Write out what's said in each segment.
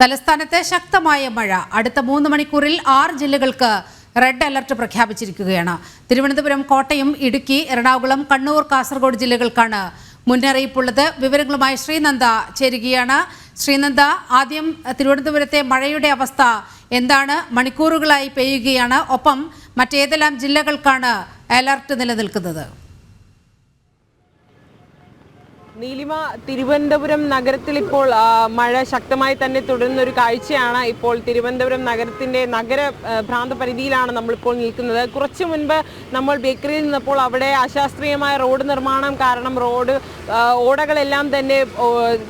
തലസ്ഥാനത്ത് ശക്തമായ മഴ അടുത്ത മൂന്ന് മണിക്കൂറിൽ ആറ് ജില്ലകൾക്ക് റെഡ് അലർട്ട് പ്രഖ്യാപിച്ചിരിക്കുകയാണ്. തിരുവനന്തപുരം കോട്ടയം ഇടുക്കി എറണാകുളം കണ്ണൂർ കാസർഗോഡ് ജില്ലകൾക്കാണ് മുന്നറിയിപ്പുള്ളത്. വിവരങ്ങളുമായി ശ്രീനന്ദ ചേരുകയാണ്. ശ്രീനന്ദ ആദ്യം തിരുവനന്തപുരത്തെ മഴയുടെ അവസ്ഥ എന്താണ്? മണിക്കൂറുകളായി പെയ്യുകയാണ്. ഒപ്പം മറ്റേതെല്ലാം ജില്ലകൾക്കാണ് അലർട്ട് നിലനിൽക്കുന്നത്. നീലിമ തിരുവനന്തപുരം നഗരത്തിൽ ഇപ്പോൾ മഴ ശക്തമായി തന്നെ തുടരുന്ന ഒരു കാഴ്ചയാണ് ഇപ്പോൾ തിരുവനന്തപുരം നഗരത്തിന്റെ നഗര ഭ്രാന്ത പരിധിയിലാണ് നമ്മളിപ്പോൾ നിൽക്കുന്നത്. കുറച്ചു മുൻപ് നമ്മൾ ബേക്കറിയിൽ നിന്നപ്പോൾ അവിടെ അശാസ്ത്രീയമായ റോഡ് നിർമ്മാണം കാരണം റോഡ് ഓടകളെല്ലാം തന്നെ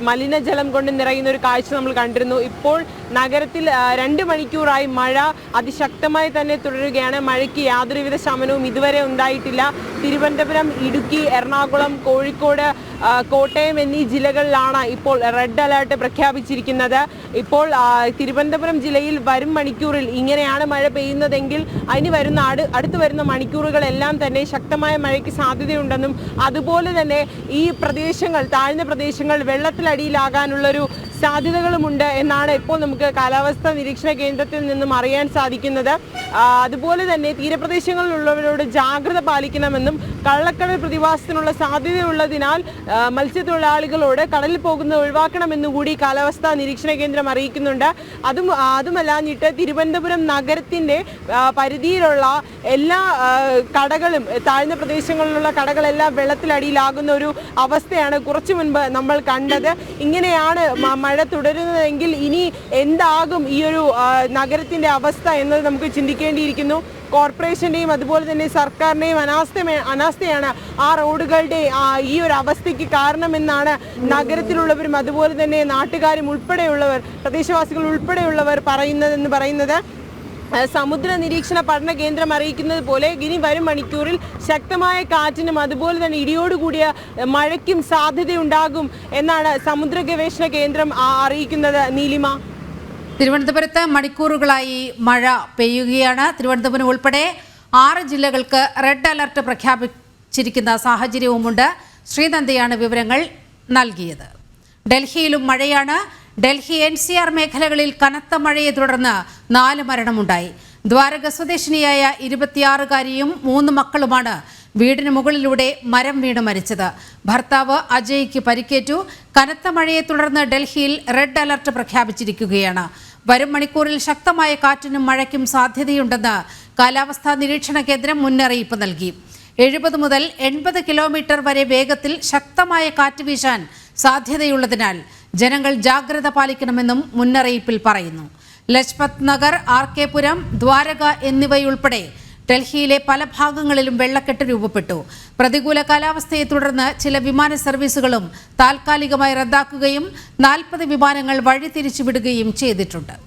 മലിനജലം കൊണ്ട് നിറയുന്ന ഒരു കാഴ്ച നമ്മൾ കണ്ടിരുന്നു. ഇപ്പോൾ നഗരത്തിൽ രണ്ട് മണിക്കൂറായി മഴ അതിശക്തമായി തന്നെ തുടരുകയാണ്. മഴയ്ക്ക് യാതൊരുവിധ ശമനവും ഇതുവരെ ഉണ്ടായിട്ടില്ല. തിരുവനന്തപുരം ഇടുക്കി എറണാകുളം കോഴിക്കോട് കോട്ടയം എന്നീ ജില്ലകളിലാണ് ഇപ്പോൾ റെഡ് അലേർട്ട് പ്രഖ്യാപിച്ചിരിക്കുന്നത്. ഇപ്പോൾ തിരുവനന്തപുരം ജില്ലയിൽ വരും മണിക്കൂറിൽ ഇങ്ങനെയാണ് മഴ പെയ്യുന്നതെങ്കിൽ അതിന് വരുന്ന അടു അടുത്ത് വരുന്ന മണിക്കൂറുകളെല്ലാം തന്നെ ശക്തമായ മഴയ്ക്ക് സാധ്യതയുണ്ടെന്നും അതുപോലെ തന്നെ ഈ പ്രദേശങ്ങൾ താഴ്ന്ന പ്രദേശങ്ങൾ വെള്ളത്തിലടിയിലാകാനുള്ളൊരു സാധ്യതകളുമുണ്ട് എന്നാണ് ഇപ്പോൾ നമുക്ക് കാലാവസ്ഥാ നിരീക്ഷണ കേന്ദ്രത്തിൽ നിന്നും അറിയാൻ സാധിക്കുന്നത്. അതുപോലെ തന്നെ തീരപ്രദേശങ്ങളിലുള്ളവരോട് ജാഗ്രത പാലിക്കണമെന്നും കള്ളക്കടൽ പ്രതിഭാസത്തിനുള്ള സാധ്യതയുള്ളതിനാൽ മത്സ്യത്തൊഴിലാളികളോട് കടലിൽ പോകുന്നത് ഒഴിവാക്കണമെന്നും കൂടി കാലാവസ്ഥാ നിരീക്ഷണ കേന്ദ്രം അറിയിക്കുന്നുണ്ട്. അതും അതുമല്ലാഞ്ഞിട്ട് തിരുവനന്തപുരം നഗരത്തിന്റെ പരിധിയിലുള്ള എല്ലാ കടകളും താഴ്ന്ന പ്രദേശങ്ങളിലുള്ള കടകളെല്ലാം വെള്ളത്തിലടിയിലാകുന്ന ഒരു അവസ്ഥയാണ് കുറച്ചു മുൻപ് നമ്മൾ കണ്ടത്. ഇങ്ങനെയാണ് മഴ തുടരുന്നതെങ്കിൽ ഇനി എന്താകും ഈ ഒരു നഗരത്തിന്റെ അവസ്ഥ എന്നത് നമുക്ക് ചിന്തിക്കേണ്ടിയിരിക്കുന്നു. കോർപ്പറേഷന്റെയും അതുപോലെ തന്നെ സർക്കാരിന്റെയും അനാസ്ഥ അനാസ്ഥയാണ് ആ റോഡുകളുടെ ഈ ഒരു അവസ്ഥയ്ക്ക് കാരണമെന്നാണ് നഗരത്തിലുള്ളവരും അതുപോലെ തന്നെ നാട്ടുകാരും ഉൾപ്പെടെയുള്ളവർ പ്രദേശവാസികൾ ഉൾപ്പെടെയുള്ളവർ പറയുന്നതെന്ന് പറയുന്നത്. സമുദ്ര നിരീക്ഷണ പഠന കേന്ദ്രം അറിയിക്കുന്നത് പോലെ ഇനി വരും മണിക്കൂറിൽ ശക്തമായ കാറ്റിനും അതുപോലെ തന്നെ ഇടിയോടുകൂടിയ മഴയ്ക്കും സാധ്യതയുണ്ടാകും എന്നാണ് സമുദ്ര ഗവേഷണ കേന്ദ്രം അറിയിക്കുന്നത്. നീലിമ. തിരുവനന്തപുരത്ത് മണിക്കൂറുകളായി മഴ പെയ്യുകയാണ്. തിരുവനന്തപുരം ഉൾപ്പെടെ ആറ് ജില്ലകൾക്ക് റെഡ് അലർട്ട് പ്രഖ്യാപിച്ചിരിക്കുന്ന സാഹചര്യവുമുണ്ട്. ശ്രീനന്ദയാണ് വിവരങ്ങൾ നൽകിയത്. ഡൽഹിയിലും മഴയാണ്. ഡൽഹി എൻ സി ആർ മേഖലകളിൽ കനത്ത മഴയെ തുടർന്ന് നാല് മരണമുണ്ടായി. ദ്വാരക സ്വദേശിനിയായ ഇരുപത്തിയാറുകാരിയും മൂന്ന് മക്കളുമാണ് വീടിന് മുകളിലൂടെ മരം വീണ് മരിച്ചത്. ഭർത്താവ് അജയ്ക്ക് പരിക്കേറ്റു. കനത്ത മഴയെ തുടർന്ന് ഡൽഹിയിൽ റെഡ് അലർട്ട് പ്രഖ്യാപിച്ചിരിക്കുകയാണ്. വരും മണിക്കൂറിൽ ശക്തമായ കാറ്റിനും മഴയ്ക്കും സാധ്യതയുണ്ടെന്ന് കാലാവസ്ഥാ നിരീക്ഷണ കേന്ദ്രം മുന്നറിയിപ്പ് നൽകി. എഴുപത് മുതൽ എൺപത് കിലോമീറ്റർ വരെ വേഗത്തിൽ ശക്തമായ കാറ്റ് വീശാൻ സാധ്യതയുള്ളതിനാൽ ജനങ്ങൾ ജാഗ്രത പാലിക്കണമെന്നും മുന്നറിയിപ്പിൽ പറയുന്നു. ലജ്പത് നഗർ ആർ കെ പുരം ദ്വാരക എന്നിവയുൾപ്പെടെ ഡൽഹിയിലെ പല ഭാഗങ്ങളിലും വെള്ളക്കെട്ട് രൂപപ്പെട്ടു. പ്രതികൂല കാലാവസ്ഥയെ തുടർന്ന് ചില വിമാന സർവീസുകളും താൽക്കാലികമായി റദ്ദാക്കുകയും നാൽപ്പത് വിമാനങ്ങൾ വഴിതിരിച്ചുവിടുകയും ചെയ്തിട്ടുണ്ട്.